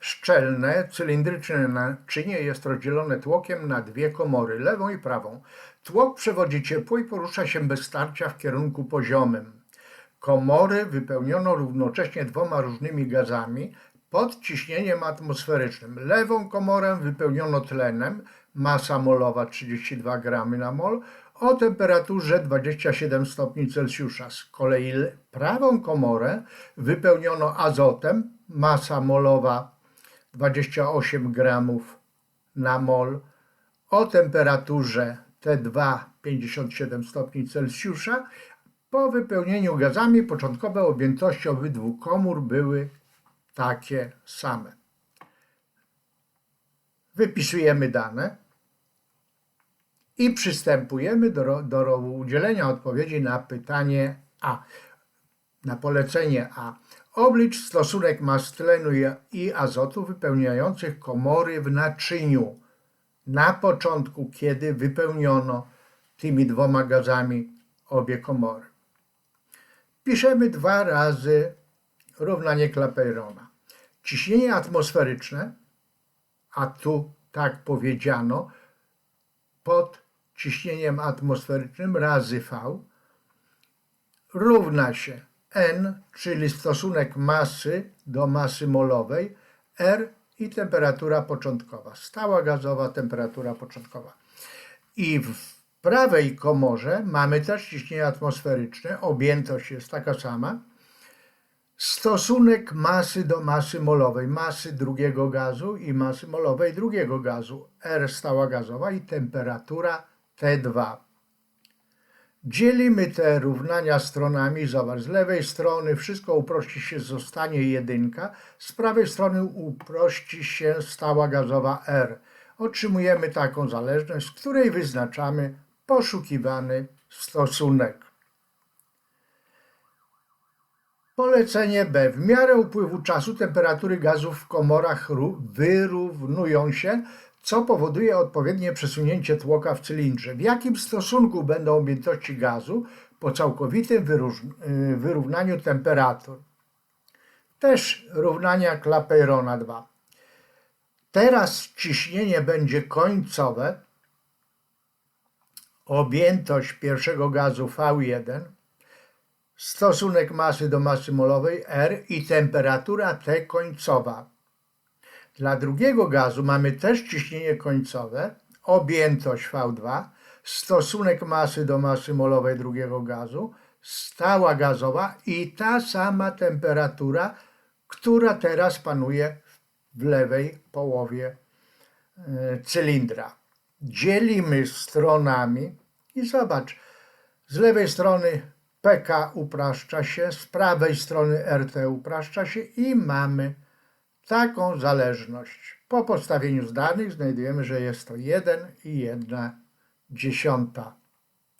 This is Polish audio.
Szczelne, cylindryczne naczynie jest rozdzielone tłokiem na dwie komory, lewą i prawą. Tłok przewodzi ciepło i porusza się bez starcia w kierunku poziomym. Komory wypełniono równocześnie dwoma różnymi gazami pod ciśnieniem atmosferycznym. Lewą komorę wypełniono tlenem, masa molowa 32 gramy na mol, o temperaturze 27 stopni Celsjusza. Z kolei le- prawą komorę wypełniono azotem, masa molowa 28 gramów na mol, o temperaturze T2 57 stopni Celsjusza. Po wypełnieniu gazami początkowe objętości obydwu komór były takie same. Wypisujemy dane i przystępujemy do, do udzielenia odpowiedzi na pytanie A. Na polecenie A. Oblicz stosunek mas tlenu i- azotu wypełniających komory w naczyniu na początku, kiedy wypełniono tymi dwoma gazami obie komory. Piszemy dwa razy równanie Clapeyrona. Ciśnienie atmosferyczne, a tu tak powiedziano, pod ciśnieniem atmosferycznym razy V równa się N, czyli stosunek masy do masy molowej, R i temperatura początkowa, stała gazowa temperatura początkowa. I w prawej komorze mamy też ciśnienie atmosferyczne, objętość jest taka sama, stosunek masy do masy molowej, masy drugiego gazu i masy molowej drugiego gazu, R stała gazowa i temperatura T2. Dzielimy te równania stronami. Zobacz, z lewej strony wszystko uprości się, zostanie jedynka, z prawej strony uprości się stała gazowa R. Otrzymujemy taką zależność, z której wyznaczamy poszukiwany stosunek. Polecenie B. W miarę upływu czasu temperatury gazów w komorach ró- wyrównują się, co powoduje odpowiednie przesunięcie tłoka w cylindrze. W jakim stosunku będą objętości gazu po całkowitym y, wyrównaniu temperatur? Też równania Clapeyrona 2. Teraz ciśnienie będzie końcowe, objętość pierwszego gazu V1, stosunek masy do masy molowej R i temperatura T końcowa. Dla drugiego gazu mamy też ciśnienie końcowe, objętość V2, stosunek masy do masy molowej drugiego gazu, stała gazowa i ta sama temperatura, która teraz panuje w lewej połowie e, cylindra. Dzielimy stronami i zobacz, z lewej strony PK upraszcza się, z prawej strony RT upraszcza się i mamy taką zależność. Po podstawieniu z danych znajdujemy, że jest to 1 i 1 dziesiąta